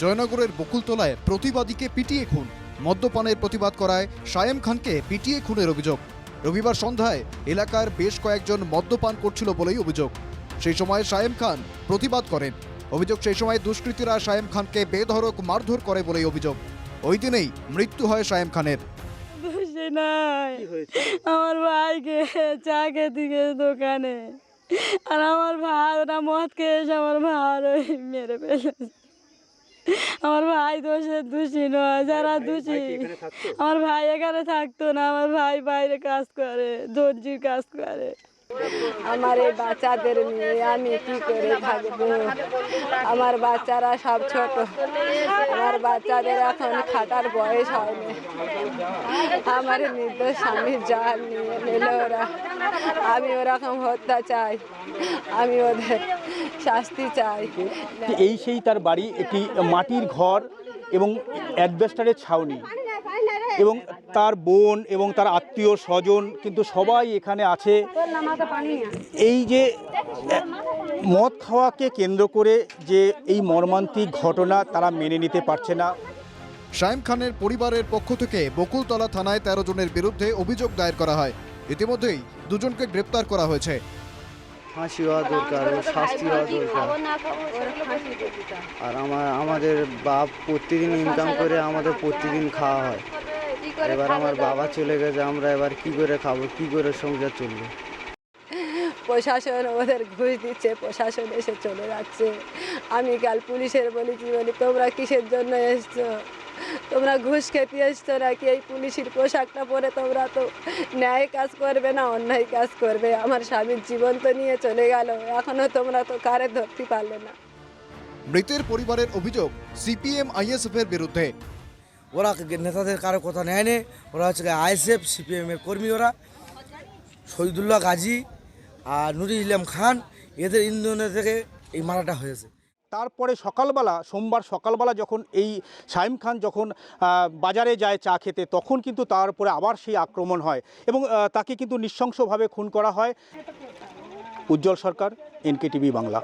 জয়নগরের বকুলতলায় প্রতিবাদীকে পিটিয়ে খুন। মদ্যপানের প্রতিবাদ করায় সায়েম খানকে পিটিয়ে খুনের অভিযোগ। রবিবার সন্ধ্যায় এলাকার বেশ কয়েকজন মদ্যপান করছিল বলেই অভিযোগ। সেই সময় সায়েম খান প্রতিবাদ করেন। অভিযোগ সেই সময় দুষ্কৃতীরা সায়েম খানকে বেধড়ক মারধর করে বলেই অভিযোগ। ওই দিনেই মৃত্যু হয় সায়েম খানের। আমার ভাইকে চা খেতে দোকানে। আর আমার ভাই, ওরা মদ খেয়ে আমার ভাই মেরে ফেলেছে। আমার ভাই দোষের দোষী নয় যারা দোষী। আমার ভাই এখানে থাকতো না আমার ভাই বাইরে কাজ করে দর্জির কাজ করে। আমার এই বাচ্চাদের নিয়ে আমি কি করে থাকব? আমার বাচ্চারা সব ছোট। আমার বাচ্চাদের এখন খাটার বয়স হয়নি। আমার নির্দোষ স্বামীর জাল নিয়ে নিল ওরা। আমি ওরকম হত্যা চাই। আমি ওদের শাস্তি চাই। এই সেই তার বাড়ি একটি মাটির ঘর এবং অ্যাডভেস্টারের ছাউনি। এবং তার বোন এবং তার আত্মীয় স্বজন কিন্তু সবাই এখানে আছে। এই যে মদ খাওয়াকে কেন্দ্র করে যে এই মর্মান্তিক ঘটনা তারা মেনে নিতে পারছে না। সায়েম খানের পরিবারের পক্ষ থেকে বকুলতলা থানায় তেরো জনের বিরুদ্ধে অভিযোগ দায়ের করা হয়। ইতিমধ্যেই দুজনকে গ্রেপ্তার করা হয়েছে। ফাঁসি হওয়া দরকার, ওর শাস্তি হওয়া দরকার। আর আমার, আমাদের বাপ প্রতিদিন ইনকাম করে আমাদের প্রতিদিন খাওয়া হয়। এবার আমার বাবা চলে গেছে, আমরা এবার কি করে খাব, কি করে সংসার চলবে? প্রশাসন ওদের ঘুষ দিচ্ছে, প্রশাসন এসে চলে যাচ্ছে। আমি কাল পুলিশের বলেছি, বলি, তোমরা কিসের জন্য এসছো? তোমরা ঘুষ খেতে এসছো নাকি? এই পুলিশের পোশাকটা পরে তোমরা তো ন্যায় কাজ করবে না অন্যায় কাজ করবে। আমার স্বামীর জীবন তো নিয়ে চলে গেল এখনও তোমরা তো কারে ধরতে পারলে না। মৃতের পরিবারের অভিযোগ সিপিএম আইএসএফ এর বিরুদ্ধে। ওরা নেতাদের কারও কথা নেয় নে। ওরা হচ্ছে আইএসএফ সিপিএমের কর্মী ওরা। শহীদুল্লাহ গাজী আর নুরুল ইসলাম খান এদের ইন্ধনে থেকে এই মারাটা হয়েছে। তারপরে সকালবেলা, সোমবার সকালবেলা যখন এই সাইম খান যখন বাজারে যায় চা খেতে, তখন কিন্তু তার উপরে আবার সেই আক্রমণ হয় এবং তাকে কিন্তু নৃশংসভাবে খুন করা হয়। Ujjwal Sarkar NK TV Bangla.